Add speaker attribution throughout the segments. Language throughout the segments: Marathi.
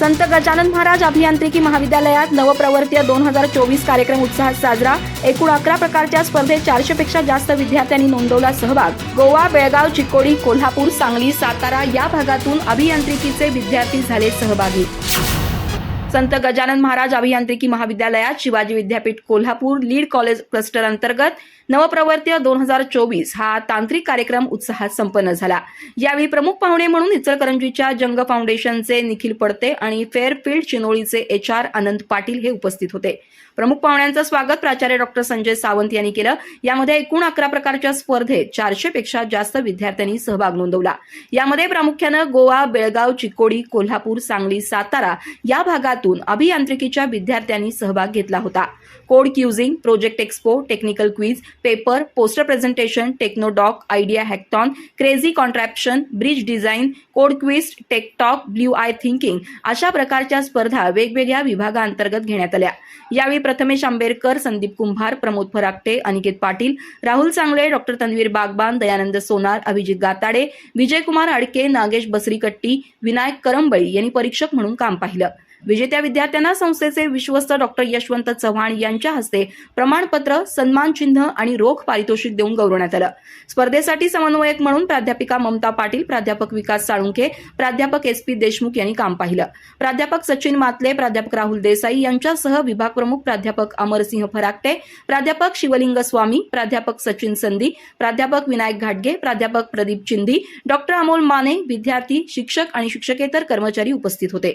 Speaker 1: संत गजानन महाराज अभियांत्रिकी महाविद्यालयात नवप्रवर्तीय दोन हजार चोवीस कार्यक्रम उत्साहात साजरा. एकूण अकरा प्रकारच्या स्पर्धेत चारशे पेक्षा जास्त विद्यार्थ्यांनी नोंदवला सहभाग. गोवा बेळगाव चिकोडी कोल्हापूर सांगली सातारा या भागातून अभियांत्रिकीचे विद्यार्थी झाले सहभागी. संत गजानन महाराज अभियांत्रिकी महाविद्यालयात शिवाजी विद्यापीठ कोल्हापूर लीड कॉलेज क्लस्टर अंतर्गत नवप्रवर्त्य दोन हजार चोवीस हा तांत्रिक कार्यक्रम उत्साहात संपन्न झाला. यावेळी प्रमुख पाहुणे म्हणून इचलकरंजीच्या जंग फाउंडेशनचे निखिल पडते आणि फेअरफिल्ड चिनोळीचे एच आर आनंद पाटील हे उपस्थित होते. प्रमुख पाहुण्यांचं स्वागत प्राचार्य डॉक्टर संजय सावंत यांनी केलं. यामध्ये एकूण अकरा प्रकारच्या स्पर्धेत चारशे पेक्षा जास्त विद्यार्थ्यांनी सहभाग नोंदवला. यामध्ये प्रामुख्यानं गोवा बेळगाव चिकोडी कोल्हापूर सांगली सातारा या भागात भागातून अभियांत्रिकीच्या विद्यार्थ्यांनी सहभाग घेतला होता. Code क्युझिंग project expo technical quiz paper poster presentation Technodoc idea hackathon crazy contraption bridge design code quiz tech talk blue eye thinking अशा प्रकारच्या स्पर्धा वेगवेगळ्या विभागांतर्गत घेण्यात आल्या. यावेळी प्रथमेश आंबेडकर संदीप कुंभार प्रमोद फराकटे अनिकेत पाटील राहुल सांगळे डॉक्टर तन्वीर बागबान दयानंद सोनार अभिजित गाताडे विजयकुमार आडके नागेश बसरीकट्टी विनायक करंबळी यांनी परीक्षक म्हणून काम पाहिलं. विजेत्या विद्यार्थ्यांना संस्थेचे विश्वस्त डॉक्टर यशवंत चव्हाण यांच्या हस्ते प्रमाणपत्र सन्मान चिन्ह आणि रोख पारितोषिक देऊन गौरवण्यात आलं. स्पर्धेसाठी समन्वयक म्हणून प्राध्यापिका ममता पाटील प्राध्यापक विकास साळुंखे प्राध्यापक एस पी देशमुख यांनी काम पाहिलं. प्राध्यापक सचिन मातले प्राध्यापक राहुल देसाई यांच्यासह विभाग प्रमुख प्राध्यापक अमरसिंह फराकटे प्राध्यापक शिवलिंग स्वामी प्राध्यापक सचिन संधी प्राध्यापक विनायक घाटगे प्राध्यापक प्रदीप चिंधी डॉक्टर अमोल माने विद्यार्थी शिक्षक आणि शिक्षकेतर कर्मचारी उपस्थित होते.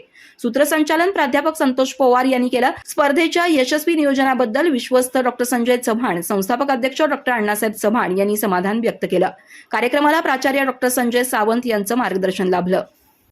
Speaker 1: संचालन प्राध्यापक संतोष पवार यांनी केलं. स्पर्धेच्या यशस्वी नियोजनाबद्दल विश्वस्त डॉक्टर संजय चव्हाण संस्थापक अध्यक्ष डॉक्टर अण्णासाहेब चव्हाण यांनी समाधान व्यक्त केलं. कार्यक्रमाला प्राचार्य डॉक्टर संजय सावंत यांचं मार्गदर्शन लाभलं.